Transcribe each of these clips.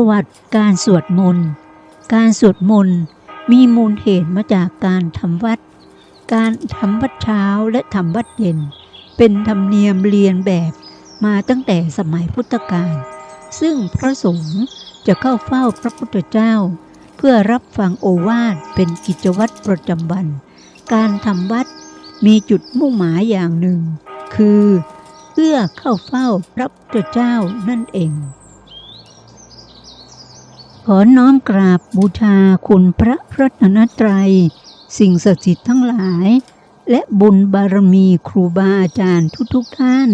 ประวัติการสวดมนต์ การสวดมนต์มีมูลเหตุมาจากการทำวัด การทำวัดเช้าและทำวัดเย็น เป็นธรรมเนียมเรียนแบบมาตั้งแต่สมัยพุทธกาล ซึ่งพระสงฆ์จะเข้าเฝ้าพระพุทธเจ้า เพื่อรับฟังโอวาทเป็นกิจวัตรประจำวัน การทำวัดมีจุดมุ่งหมายอย่างหนึ่ง คือ เพื่อเข้าเฝ้าพระพุทธเจ้านั่นเอง อน้อมกราบบูชาคุณพระพรัตนตรัย สิ่งศักดิ์สิทธิ์ทั้งหลาย และบุญบารมีครูบาอาจารย์ทุกๆทท่าน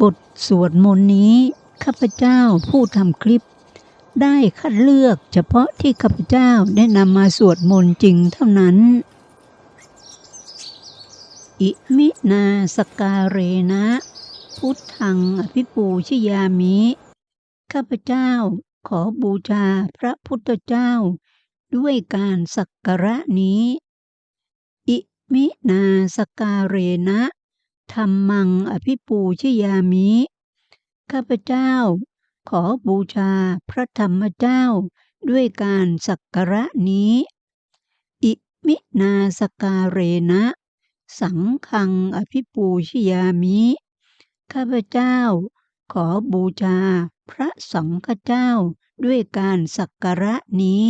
บทสวดมนต์นี้ ข้าพเจ้าผู้ทำคลิป ได้คัดเลือกเฉพาะที่ข้าพเจ้าได้นำมาสวดมนต์จริงเท่านั้น อิมินาสการเรนะ พุทธังอภิปูชยามิ ข้าพเจ้า ขอบูชาพระพุทธเจ้า ด้วยการสักการะนี้ อิมินาสการเรนะธรรมังอภิปูชยามิ ข้าพเจ้า ขอบูชาพระธรรมเจ้า ด้วยการสักการะนี้ อิมินาสการเรนะ สังฆังอภิปูชยามิ ข้าพเจ้า ขอบูชา พระสังฆเจ้าด้วยการสักการะนี้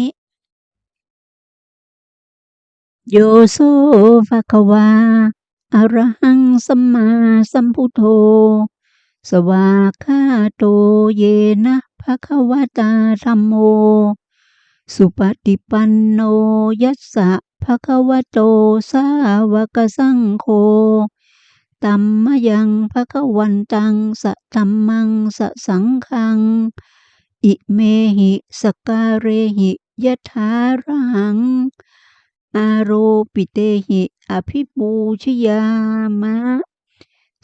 โยโซภะควาอรหังสัมมาสัมพุทโธ สวากาโตเยนะภะคะวตาธัมโม สุปฏิปันโนยัสสะภะคะวะโตสาวกสังโฆ ตัมมยังภะคะวันตังสะธัมมังสะสังฆัง อิเมหิสการเรหิยะถารัง อาโรปิเตหิอภิปูชยามะ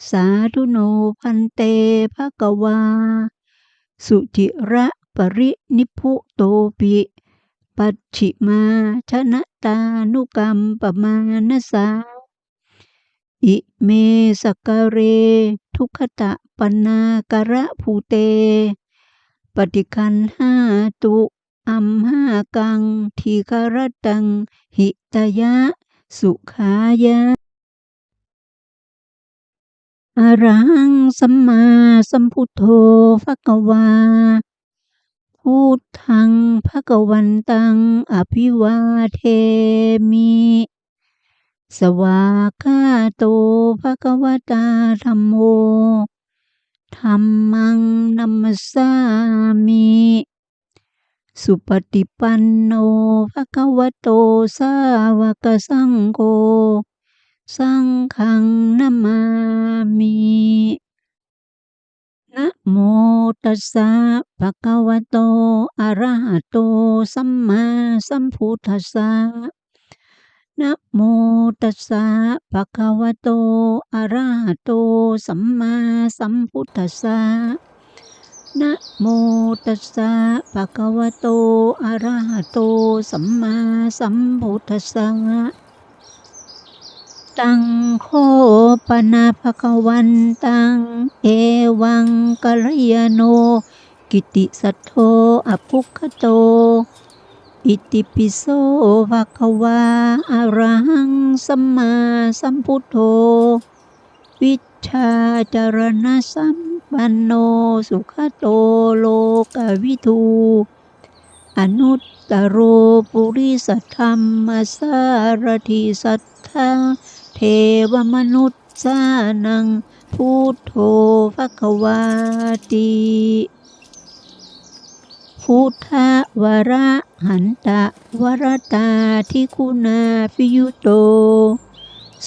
สาธุโนพันเตภะกวา สุจิระปรินิพุโตปิปัจฉิมาชนะตานุกรรมปมาณสา อิเมสกกเร ทุกขตะปนาการะภูเต ปฏิคันห้าตุอัมห้ากัง ทีคารตัง หิตยะ สุขายะอรังสัมมาสัมพุทโธภะควา พุทธังภะคะวันตัง อภิวาเทมิ สวากาโตภะคะวะตาธัมโมธัมมังนัมมสสามิ สุปฏิปันโนภะคะวะโตสาวกสังโฆ สังฆังนามามินะโมตัสสะภะคะวะโตอะระหะโต สัมมาสัมพุทธัสสะ นะโมตัสสะภะคะวะโต อะระหะโต สัมมาสัมพุทธัสสะนะโมตัสสะภะคะวะโต อะระหะโต สัมมาสัมพุทธัสสะตังโคปนาภะคะวันตัง เอวังกัลยาโน กิติสัทโธอภุคโต อิติปิโสภะคะวาอะระหังสัมมาสัมพุทโธ วิชาจารณสัมปันโนสุขโตโลกวิทูอนุตตโรปุริสธรรมสารถิสัทธาเทวมนุษย์สานังพุทโธภะคะวาติ พุทธวระหันตะวรตาทิคุณาพิยุโต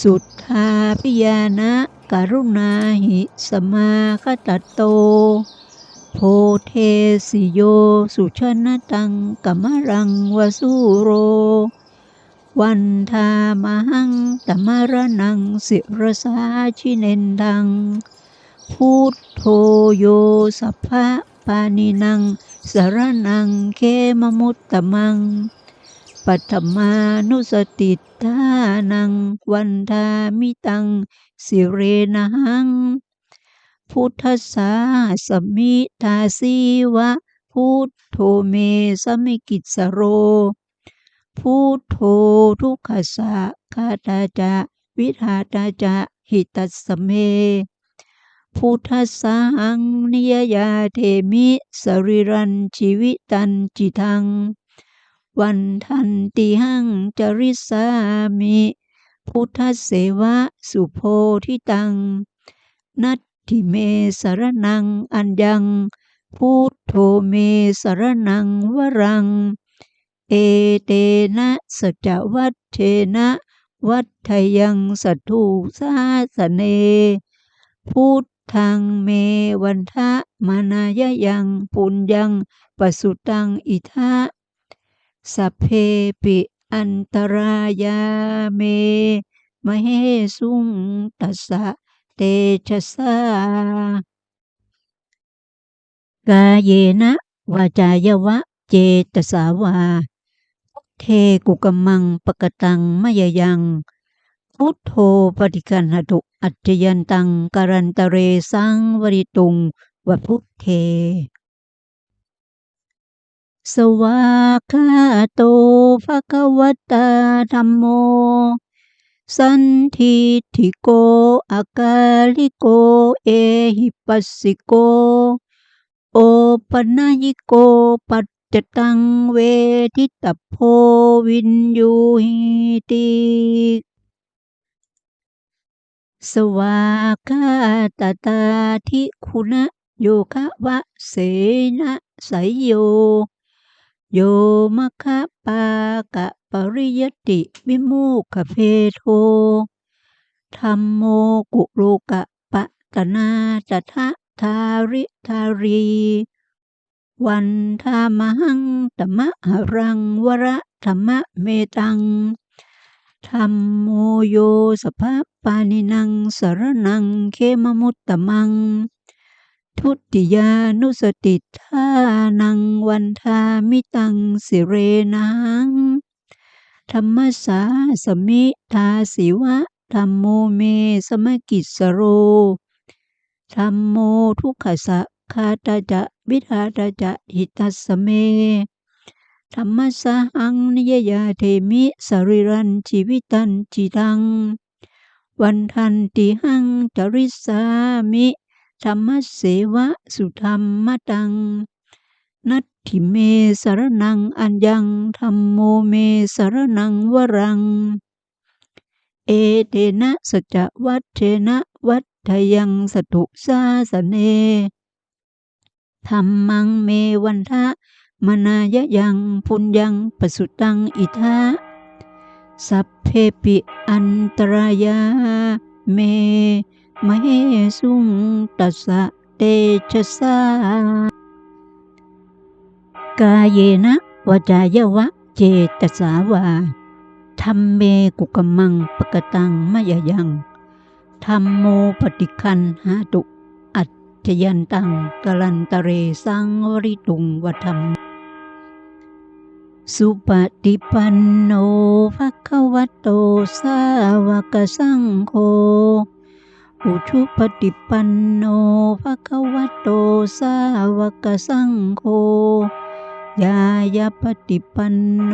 สุทธาพิยานะกรุณาหิสมาคตโต โพเทสิโยสุชนะตังกัมรังวสุโร วันทามหังตมรนังสิรสาชิเนนดัง พุทโธโยสัพพะปานินัง สารนังเคมมุตตมัง ปัตมานุสติทานังวันทามิตัง สิเรนะหัง พุทธสาสมิทาสีวะ พุทโธเมสมิกิจสโร พุทโธทุกขสะคาตาจะ วิธาตาจะหิตัสเม พุทธสังนิยยาเทมิสริรันชีวิตันจิทัง วันทันติหังจริสามิ พุทธเสวะสุโพธิตัง นัตถิเมสรนังอัญญัง พุทโธเมสรนังวรัง เอเตนะสัจวัตเทนะวัฏทยังสัตถุสาสเนพุท ธังเมวันทะมานายยังปุญญังปสุตังอิทะสัพเพปิอันตรายาเมมเหสุงตัสสะเตชะสากาเยนะวาจายวะเจตสาวา เทกุกมังปกตังมยยัง พุทโธปฏิคันหตุอัจจยันตังการันตะเรสังวริตุงวะพุทเท สวากขาโตภะคะวตาธัมโม สันทิทิโกอากาลิโก เอหิปัสสิโก โอปนัยิโกปัจจตังเวทิตโพวินยูหิติ สวากาตตาทิคุณโยคะวะเสนะไสยโย โยมะคะปากะปริยติวิมุขเพโทธัมโมกุโลกะปะตนาตถะทาริทารี วันธามหังตมะหรังวระธรรมะเมตัง ธัมโมโยสภาปานินังสารนังเคมมุตตมัง ทุติยานุสติทานังวันทามิตังสิเรนังธรรมสาสมิทาสิวะธรรมโมเมสมกิสโรธรรมโมทุกขสะคาตาจะวิธาตาจะหิตัสเม ธรรมสหังนิยยาเทมิสริรันชีวิตันจิตัง วันทันติหังจริสามิธรรมเสวะสุธรรมตัง นัตถิเมสารนังอัญญังธรรมโมเมสารนังวรัง เอเตนะสัจวัตเทนะวัฏทยังสตุสาสเนธรรมังเมวันทะ มนายยังพุญญังปสุตังอิทะสัพเพปิอันตรายาเมมเหสุงตัสสะเตชะสากาเยนะวจายวะเจตสาวาธรรมเมกุกมังปกตังมยยังธรรมโมปฏิคันหาตุ อัจจยันตังกลันตเรสังวริตุงวธรรม สุปฏิปันโนภะคะวะโตสาวกสังโฆอุชุปฏิปันโนภะคะวะโตสาวกสังโฆยายาปฏิปันโน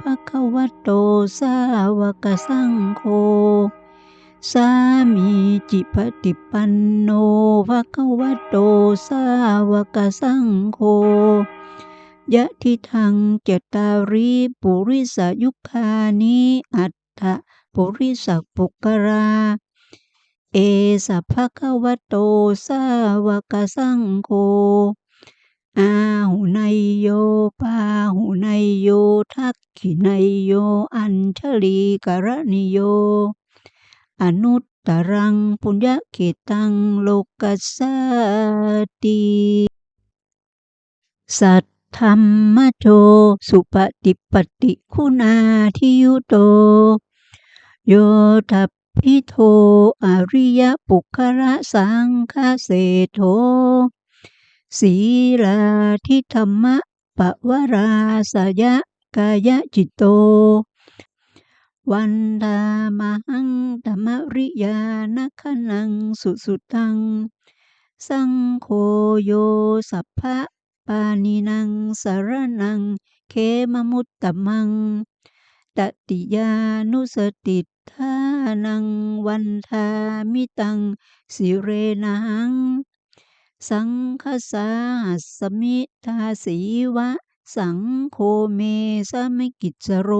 ภะคะวะโตสาวกสังโฆสามีจิปฏิปันโนภะคะวะโตสาวกสังโฆ ยะทิทังเจตารีปุริสยุคานิอัตถะปุริสปุกรา เอสัพพะคะวะโตสาวกสังโฆอาหุนยโยปาหุนยโยทักขินยโยอัญชลีกรณิโย อนุตตรังปุญญเกตังโลกัสสติสัท ธรรมโชสุปฏิปติคุณาทิยุโต โยทัพพิโทอริยปุคละสังคเสโทศีลาทิธรรมะปะวราสยะกายจิตโต วันดามหังธรรมริยานคนังสุสุตัง สังโฆโยสัพพะ ปานินังสารนัง เขมมุตตมัง ตติยานุสติทานังวันทามิตัง สิเรนัง สังคสาสมิทาสีวะ สังโฆเมสมิกิจโร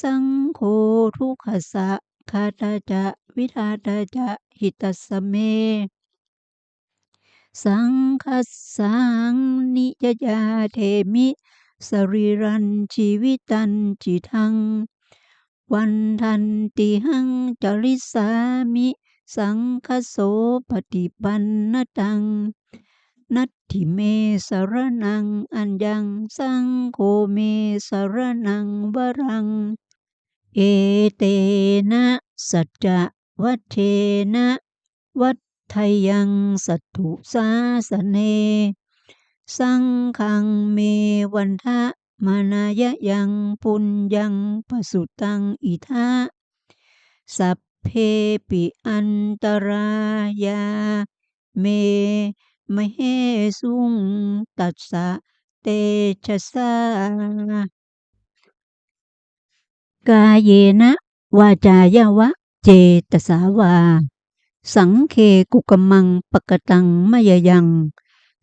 สังโฆทุกขสะคาตาจะ วิทาตาจะ หิตัสเม สังคัสสังนิยยาเทมิสรีรันชีวิตันจิทัง วันทันติหังจริสามิ สังคโสปฏิปันนตัง นัตถิเมสรนังอัญญังสังโฆเมสรนังวรัง เอเตนะสัจจะวัเทนะ วัฏ ทยังสัตถุสาสเน สังขังเมวันทะมานายะยังปุญญังปสุตังอิทะสัพเพปิอันตรายา เมมเหสุงตัสสะเตชะสากาเยนะวาจายาวะ เจตสาวา สังเคกุกมังปกตังมยยัง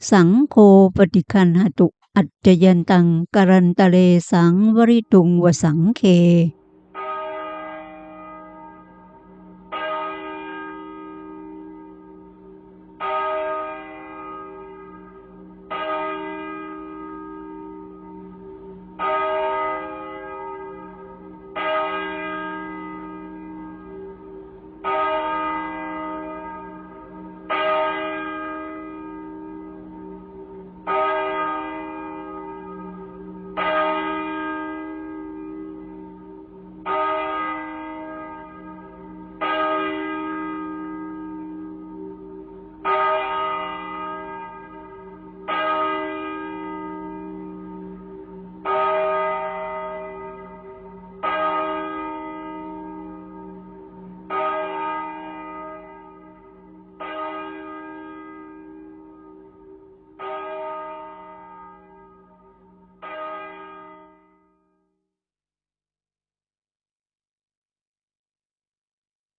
สังโคปฏิคันหตุอัจจยันตังการันตะเลสังวริตุงวสังเค